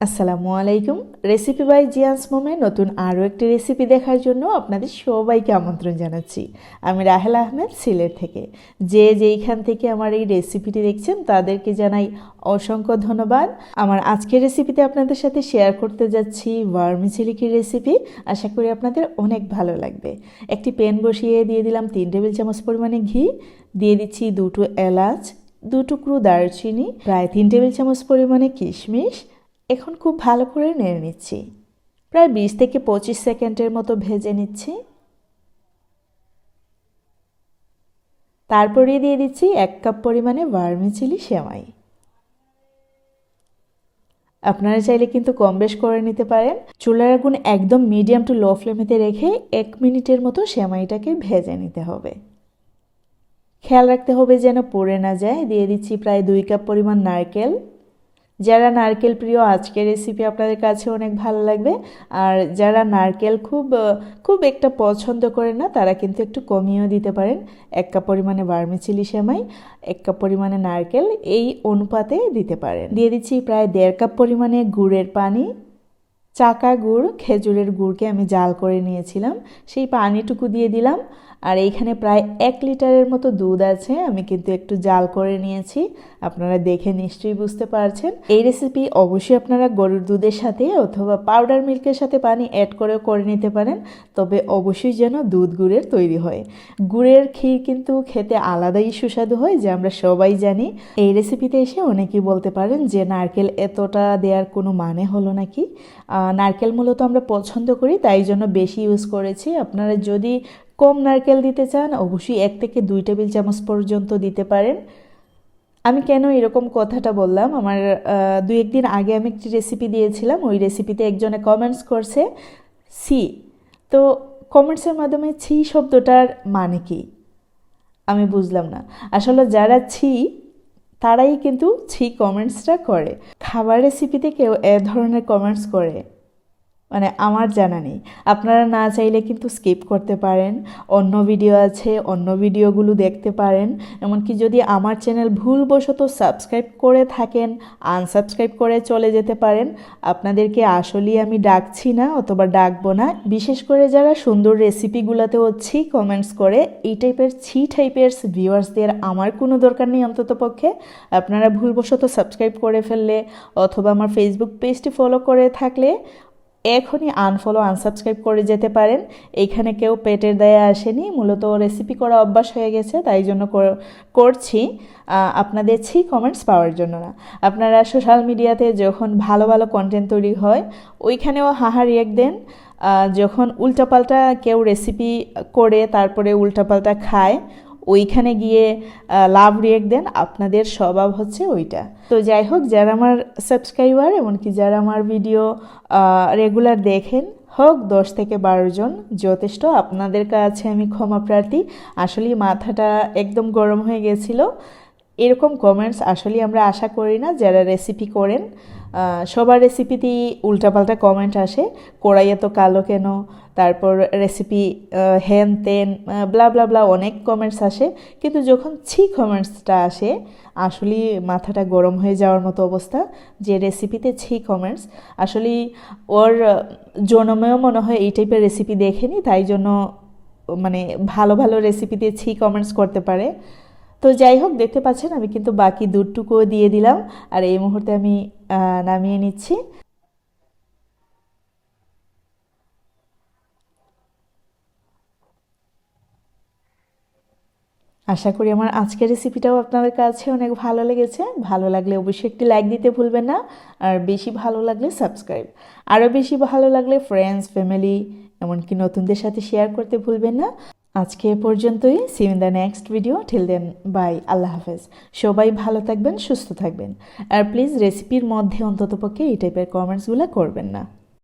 আসসালামু আলাইকুম। Recipe by জিয়ান্স মোমে নতুন আরও একটি রেসিপি দেখার জন্য আপনাদের সবাইকে আমন্ত্রণ জানাচ্ছি। আমি রাহেল আহমেদ, সিলেট থেকে। যে যেইখান থেকে আমার এই রেসিপিটি দেখছেন, তাদেরকে জানাই অসংখ্য ধন্যবাদ। আমার আজকের রেসিপিতে আপনাদের সাথে শেয়ার করতে যাচ্ছি ভার্মিচিলিকির রেসিপি আশা করি আপনাদের অনেক ভালো লাগবে। একটি প্যান বসিয়ে দিয়ে দিলাম তিন টেবিল চামচ পরিমাণে ঘি। দিয়ে দিচ্ছি দুটো এলাচ দু টুকরো দারচিনি, প্রায় তিন টেবিল চামচ পরিমাণে কিশমিশ এখন খুব ভালো করে নেড়ে নিচ্ছি। প্রায় বিশ থেকে পঁচিশ সেকেন্ডের মতো ভেজে নিচ্ছি। তারপরে দিয়ে দিচ্ছি এক কাপ পরিমাণে ভার্মিচিলি সেমাই। আপনারা চাইলে কিন্তু কম বেশ করে নিতে পারেন। চুলার আগুন একদম মিডিয়াম টু লো ফ্লেমেতে রেখে এক মিনিটের মতো সেমাইটাকে ভেজে নিতে হবে। খেয়াল রাখতে হবে যেন পড়ে না যায়। দিয়ে দিচ্ছি প্রায় দুই কাপ পরিমাণ নারকেল। যারা নারকেল প্রিয়, আজকের রেসিপি আপনাদের কাছে অনেক ভালো লাগবে। আর যারা নারকেল খুব খুব একটা পছন্দ করে না, তারা কিন্তু একটু কমিয়েও দিতে পারেন। এক কাপ পরিমাণে বার্মিচিলি সেমাই, এক কাপ পরিমাণে নারকেল, এই অনুপাতে দিতে পারেন। দিয়ে দিচ্ছি প্রায় দেড় কাপ পরিমাণে গুড়ের পানি চাকা গুড়, খেজুরের গুড়কে আমি জাল করে নিয়েছিলাম। সেই পানিটুকু দিয়ে দিলাম। আর এইখানে প্রায় এক লিটারের মতো দুধ আছে, আমি কিন্তু একটু জাল করে নিয়েছি। আপনারা দেখে নিশ্চয়ই বুঝতে পারছেন। এই রেসিপি অবশ্যই আপনারা গরুর দুধের সাথে অথবা পাউডার মিল্কের সাথে পানি অ্যাড করেও করে নিতে পারেন। তবে অবশ্যই যেন দুধ গুড়ের তৈরি হয়। গুড়ের ক্ষীর কিন্তু খেতে আলাদাই সুস্বাদু হয়, যে আমরা সবাই জানি। এই রেসিপিতে এসে অনেকেই বলতে পারেন যে, নারকেল এতটা দেওয়ার কোনো মানে হলো নাকি? নারকেল মূলত আমরা পছন্দ করি, তাই জন্য বেশি ইউজ করেছি। আপনারা যদি কম নারকেল দিতে চান, অবশ্যই এক থেকে দুই টেবিল চামচ পর্যন্ত দিতে পারেন। আমি কেন এরকম কথাটা বললাম? আমার দুই একদিন আগে আমি একটি রেসিপি দিয়েছিলাম, ওই রেসিপিতে একজনে কমেন্টস করছে সি তো কমেন্টসের মাধ্যমে ছি শব্দটার মানে কি? আমি বুঝলাম না। আসলে যারা ছি তারাই কিন্তু ছি কমেন্টসটা করে। খাবার রেসিপিতে কেউ এ ধরনের কমেন্টস করে। মানে আমার জানা নেই। আপনারা না চাইলে কিন্তু স্কিপ করতে পারেন। অন্য ভিডিও আছে, অন্য ভিডিওগুলো দেখতে পারেন। এমনকি যদি আমার চ্যানেল ভুলবশত সাবস্ক্রাইব করে থাকেন আনসাবস্ক্রাইব করে চলে যেতে পারেন। আপনাদেরকে আসলেই আমি ডাকছি না অথবা ডাকবো না। বিশেষ করে যারা সুন্দর রেসিপিগুলোতে হচ্ছি কমেন্টস করে, এই টাইপের ছি টাইপের ভিউয়ার্সদের আমার কোনো দরকার নেই অন্তত পক্ষে। আপনারা ভুলবশত সাবস্ক্রাইব করে ফেললে অথবা আমার ফেসবুক পেজটি ফলো করে থাকলে এখনই আনফলো আনসাবস্ক্রাইব করে যেতে পারেন। এইখানে কেউ পেটের দায়ে আসেনি, মূলত রেসিপি করা অভ্যাস হয়ে গেছে, তাই জন্য করছি। আপনাদের ছি কমেন্টস পাওয়ার জন্য না। আপনারা সোশ্যাল মিডিয়াতে যখন ভালো ভালো কন্টেন্ট তৈরি হয়, ওইখানেও হাহা রিয়েক্ট দেন। যখন উল্টাপাল্টা কেউ রেসিপি করে, তারপরে উল্টাপাল্টা খায় ওইখানে গিয়ে লাভ রিয়েক্ট দেন, আপনাদের স্বভাব হচ্ছে ওইটা। তো যাই হোক, যারা আমার সাবস্ক্রাইবার এমনকি যারা আমার ভিডিও রেগুলার দেখেন, হোক দশ থেকে বারো জন, যথেষ্ট আপনাদের কাছে আমি ক্ষমা প্রার্থী। আসলেই মাথাটা একদম গরম হয়ে গেছিল। এরকম কমেন্টস আসলে আমরা আশা করি না যারা রেসিপি করেন সবার রেসিপিতেই উল্টাপাল্টা কমেন্ট আসে। কড়াই এত কালো কেন? তারপর রেসিপি হেন তেন ব্লা ব্লা ব্লা অনেক কমেন্টস আসে। কিন্তু যখন ছি কমেন্টসটা আসে, আসলে মাথাটা গরম হয়ে যাওয়ার মতো অবস্থা যে রেসিপিতে ছি কমেন্টস আসলে ওর জন্মেও মনে হয় এই টাইপের রেসিপি দেখেনি, তাই জন্য মানে ভালো ভালো রেসিপিতে ছি কমেন্টস করতে পারে। তো যাই হোক, দেখতে পাচ্ছেন, আমি কিন্তু বাকি দুধটুকুও দিয়ে দিলাম। আর এই মুহূর্তে আমি নামিয়ে নিচ্ছি। আশা করি আমার আজকের রেসিপিটাও আপনাদের কাছে অনেক ভালো লেগেছে। ভালো লাগলে অবশ্যই একটি লাইক দিতে ভুলবেন না। আর বেশি ভালো লাগলে সাবস্ক্রাইব আরও বেশি ভালো লাগলে ফ্রেন্ডস ফ্যামিলি এমনকি নতুনদের সাথে শেয়ার করতে ভুলবেন না। আজকে এ পর্যন্তই। See the next video till then bye আল্লাহ হাফেজ। সবাই ভালো থাকবেন, সুস্থ থাকবেন। আর প্লিজ রেসিপির মধ্যে অন্ততপক্ষে এই টাইপের কমেন্টসগুলো করবেন না।